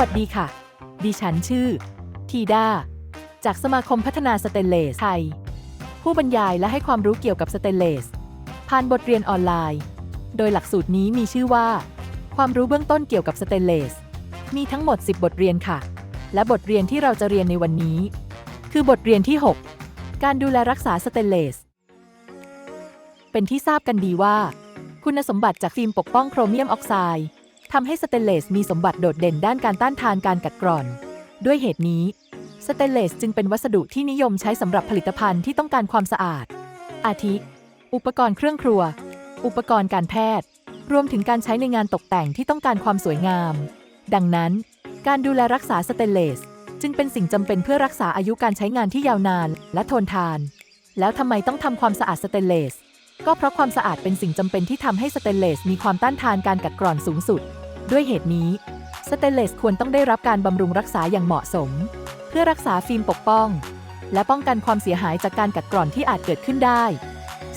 วัสดีค่ะ ดิฉันชื่อ ทีดา จากสมาคมพัฒนาสเตนเลสไทย ผู้บรรยายและให้ความรู้เกี่ยวกับสเตนเลส ผ่านบทเรียนออนไลน์ โดยหลักสูตรนี้มีชื่อว่า ความรู้เบื้องต้นเกี่ยวกับสเตนเลส มีทั้งหมด 10 บทเรียนค่ะ และบทเรียนที่เราจะเรียนในวันนี้ คือบทเรียนที่ 6 การดูแลรักษาสเตนเลส เป็นที่ทราบกันดีว่า คุณสมบัติจากฟิล์มปกป้องโครเมียมออกไซด์ ทำให้สเตนเลสมีสมบัติโดดเด่นด้านการต้านทานการกัดกร่อน ด้วยเหตุนี้ สเตนเลสจึงเป็นวัสดุที่นิยมใช้สำหรับผลิตภัณฑ์ที่ต้องการความสะอาด อาทิ อุปกรณ์เครื่องครัว อุปกรณ์การแพทย์ รวมถึงการใช้ในงานตกแต่งที่ต้องการความสวยงาม ดังนั้น การดูแลรักษาสเตนเลส จึงเป็นสิ่งจำเป็นเพื่อรักษาอายุการใช้งานที่ยาวนานและทนทาน แล้วทำไมต้องทำความสะอาดสเตนเลสก็เพราะความสะอาดเป็นสิ่งจำเป็นที่ทำให้สเตนเลสมีความต้านทานการกัดกร่อนสูงสุด ด้วยเหตุนี้ สเตนเลสควรต้องได้รับการบำรุงรักษาอย่างเหมาะสม เพื่อรักษาฟิล์มปกป้อง และป้องกันความเสียหายจากการกัดกร่อนที่อาจเกิดขึ้นได้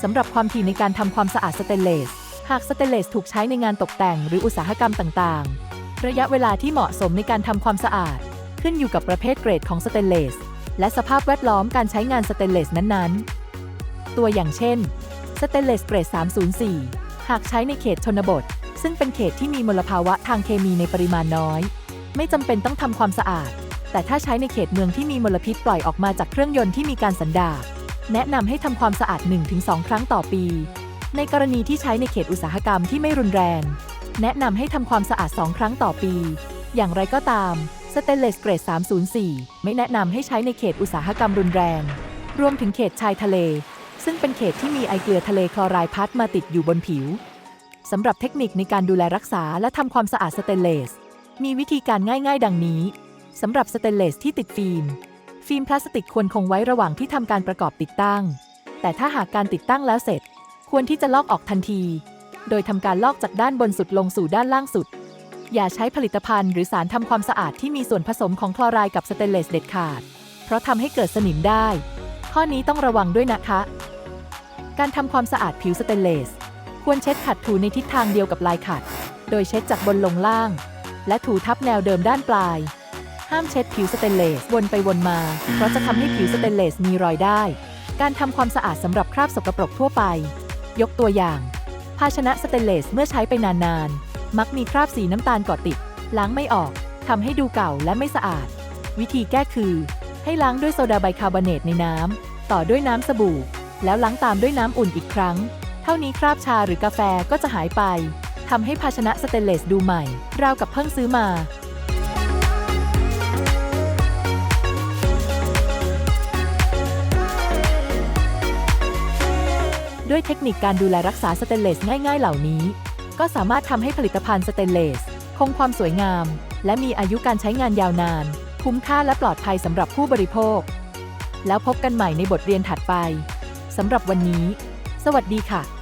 สำหรับความถี่ในการทำความสะอาดสเตนเลส หากสเตนเลสถูกใช้ในงานตกแต่งหรืออุตสาหกรรมต่างๆ ระยะเวลาที่เหมาะสมในการทำความสะอาด ขึ้นอยู่กับประเภทเกรดของสเตนเลส และสภาพแวดล้อมการใช้งานสเตนเลสนั้นๆ ตัวอย่างเช่นสเตนเลสเกรด 304 หากใช้ในเขตชนบท ซึ่งเป็นเขตที่มีมลภาวะทางเคมีในปริมาณน้อย ไม่จำเป็นต้องทำความสะอาด แต่ถ้าใช้ในเขตเมืองที่มีมลพิษปล่อยออกมาจากเครื่องยนต์ที่มีการสันดาปแนะนำให้ทำความสะอาด 1-2 ครั้งต่อปี ในกรณีที่ใช้ในเขตอุตสาหกรรมที่ไม่รุนแรง แนะนำให้ทำความสะอาด 2 ครั้งต่อปี อย่างไรก็ตามสเตนเลสเกรด 304 ไม่แนะนำให้ใช้ในเขตอุตสาหกรรมรุนแรง รวมถึงเขตชายทะเล ซึ่งเป็นเขตที่มีไอเกลือทะเลคลอไรด์พัดมาติดอยู่บนผิว สำหรับเทคนิคในการดูแลรักษาและทำความสะอาดสเตนเลส มีวิธีการง่ายๆ ดังนี้ สำหรับสเตนเลสที่ติดฟิล์ม ฟิล์มพลาสติกควรคงไว้ระหว่างที่ทำการประกอบติดตั้ง แต่ถ้าหากการติดตั้งแล้วเสร็จ ควรที่จะลอกออกทันที โดยทำการลอกจากด้านบนสุดลงสู่ด้านล่างสุด อย่าใช้ผลิตภัณฑ์หรือสารทำความสะอาดที่มีส่วนผสมของคลอไรด์กับสเตนเลสเด็ดขาด เพราะทำให้เกิดสนิมได้ ข้อนี้ต้องระวังด้วยนะคะ การทำความสะอาดผิวสเตนเลส ควรเช็ดขัดถูในทิศทางเดียวกับลายขัด โดยเช็ดจากบนลงล่าง และถูทับแนวเดิมด้านปลาย ห้ามเช็ดผิวสเตนเลสวนไปวนมา เพราะจะทำให้ผิวสเตนเลสมีรอยได้ การทำความสะอาดสำหรับคราบสกปรกทั่วไป ยกตัวอย่าง ภาชนะสเตนเลสเมื่อใช้ไปนานๆ มักมีคราบสีน้ำตาลเกาะติด ล้างไม่ออกทำให้ดูเก่าและไม่สะอาด วิธีแก้คือ ให้ล้างด้วยโซดาไบคาร์บอเนตในน้ำต่อด้วยน้ำสบู่ แล้วล้างตามด้วยน้ำอุ่นอีกครั้ง เท่านี้คราบชาหรือกาแฟก็จะหายไปทำให้ภาชนะสเตนเลสดูใหม่ ราวกับเพิ่งซื้อมา ด้วยเทคนิคการดูแลรักษาสเตนเลสง่าย ๆ เหล่านี้ ก็สามารถทำให้ผลิตภัณฑ์สเตนเลส คงความสวยงาม และมีอายุการใช้งานยาวนาน คุ้มค่าและปลอดภัยสำหรับผู้บริโภค แล้วพบกันใหม่ในบทเรียนถัดไปสำหรับวันนี้ สวัสดีค่ะ